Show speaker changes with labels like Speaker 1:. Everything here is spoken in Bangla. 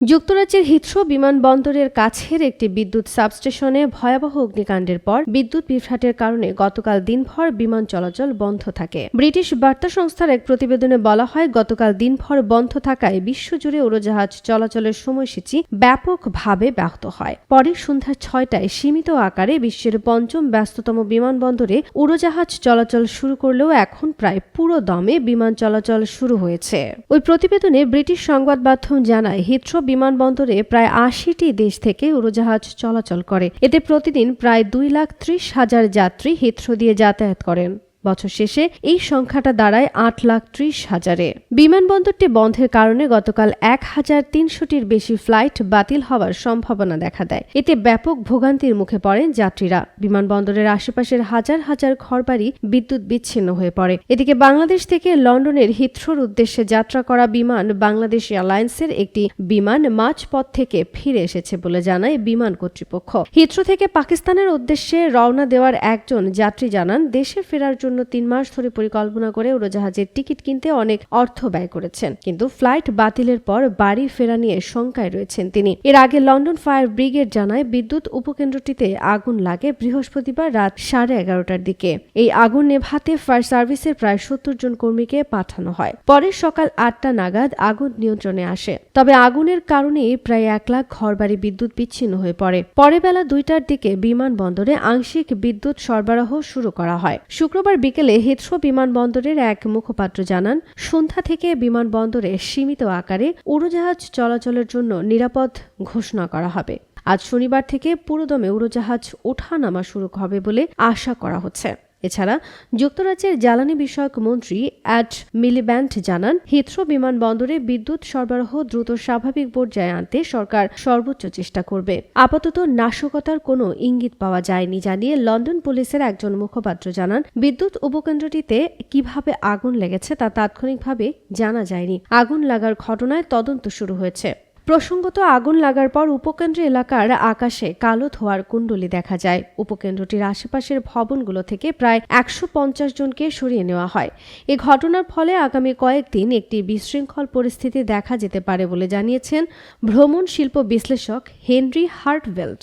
Speaker 1: যুক্তরাজ্যের হিথ্রো বিমানবন্দরের কাছের একটি বিদ্যুৎ সাবস্টেশনে ভয়াবহ অগ্নিকাণ্ডের পর বিদ্যুৎ বিভ্রাটের কারণে গতকাল দিনভর বিমান চলাচল বন্ধ থাকে। ব্রিটিশ বার্তা সংস্থার এক প্রতিবেদনে বলা হয়, গতকাল দিনভর বন্ধ থাকায় বিশ্বজুড়ে উড়োজাহাজ চলাচলের সময়সূচি ব্যাপকভাবে ব্যাহত হয়। পরে সন্ধ্যা ছয়টায় সীমিত আকারে বিশ্বের পঞ্চম ব্যস্ততম বিমানবন্দরে উড়োজাহাজ চলাচল শুরু করলেও এখন প্রায় পুরো দমে বিমান চলাচল শুরু হয়েছে। ওই প্রতিবেদনে ব্রিটিশ সংবাদ মাধ্যম জানায়, হিথ্রো বিমানবন্দরে প্রায় আশিটি দেশ থেকে উড়োজাহাজ চলাচল করে। এতে প্রতিদিন প্রায় দুই লাখ ত্রিশ হাজার যাত্রী হিথ্রো দিয়ে যাতায়াত করেন। বছর শেষে এই সংখ্যাটা দাঁড়ায় আট লাখ ত্রিশ হাজারে। বিমানবন্দরটি বন্ধের কারণে গতকাল এক হাজার তিনশোটির বেশি ফ্লাইট বাতিল হওয়ার সম্ভাবনা দেখা দেয়। এতে ব্যাপক ভোগান্তির মুখে পড়েন যাত্রীরা। বিমানবন্দরের আশেপাশের হাজার হাজার ঘরবাড়ি বিদ্যুৎ বিচ্ছিন্ন হয়ে পড়ে। এদিকে বাংলাদেশ থেকে লন্ডনের হিথ্রোর উদ্দেশ্যে যাত্রা করা বিমান বাংলাদেশ এয়ারলাইন্সের একটি বিমান মাঝপথ থেকে ফিরে এসেছে বলে জানায় বিমান কর্তৃপক্ষ। হিথ্রো থেকে পাকিস্তানের উদ্দেশ্যে রওনা দেওয়ার একজন যাত্রী জানান, দেশে ফেরার জন্য তিন মাস ধরে পরিকল্পনা করে উড়োজাহাজের টিকিট কিনতে অনেক অর্থ ব্যয় করেছেন। কিন্তু ফ্লাইট বাতিলের পর বাড়ি ফেরা নিয়ে শঙ্কায় রয়েছেন তিনি। এর আগে লন্ডন ফায়ার ব্রিগেড জানায়, বিদ্যুৎ উপকেন্দ্রটিতে আগুন লাগে বৃহস্পতিবার রাত সাড়ে এগারোটার দিকে। এই আগুন নেভাতে ফায়ার সার্ভিসের প্রায় সত্তর জন কর্মীকে পাঠানো হয়। পরে সকাল আটটা নাগাদ আগুন নিয়ন্ত্রণে আসে। তবে আগুনের কারণে প্রায় এক লাখ ঘরবাড়ি বিদ্যুৎ বিচ্ছিন্ন হয়ে পড়ে। পরে বেলা দুইটার দিকে বিমানবন্দরে আংশিক বিদ্যুৎ সরবরাহ শুরু করা হয়। শুক্রবার বিকেলে হেথ্রো বিমানবন্দরের এক মুখপাত্র জানান, সন্ধ্যা থেকে বিমানবন্দরে সীমিত আকারে উড়োজাহাজ চলাচলের জন্য নিরাপদ ঘোষণা করা হবে। আজ শনিবার থেকে পুরোদমে উড়োজাহাজ ওঠা নামা শুরু হবে বলে আশা করা হচ্ছে। এছাড়া যুক্তরাজ্যের জ্বালানি বিষয়ক মন্ত্রী অ্যাড মিলিব্যান্ড জানান, হিথ্রো বিমানবন্দরে বিদ্যুৎ সরবরাহ দ্রুত স্বাভাবিক পর্যায়ে আনতে সরকার সর্বোচ্চ চেষ্টা করবে। আপাতত নাশকতার কোনো ইঙ্গিত পাওয়া যায়নি জানিয়ে লন্ডন পুলিশের একজন মুখপাত্র জানান, বিদ্যুৎ উপকেন্দ্রটিতে কীভাবে আগুন লেগেছে তা তাৎক্ষণিকভাবে জানা যায়নি। আগুন লাগার ঘটনায় তদন্ত শুরু হয়েছে। প্রসঙ্গত আগুন লাগার পর উপকেন্দ্র এলাকার আকাশে কালো ধোয়ার কুণ্ডলি দেখা যায়। উপকেন্দ্রটির আশেপাশের ভবনগুলো থেকে প্রায় একশো পঞ্চাশ জনকে সরিয়ে নেওয়া হয়। এ ঘটনার ফলে আগামী কয়েকদিন একটি বিশৃঙ্খল পরিস্থিতি দেখা যেতে পারে বলে জানিয়েছেন ভ্রমণ শিল্প বিশ্লেষক হেনরি হার্টভেল্ট।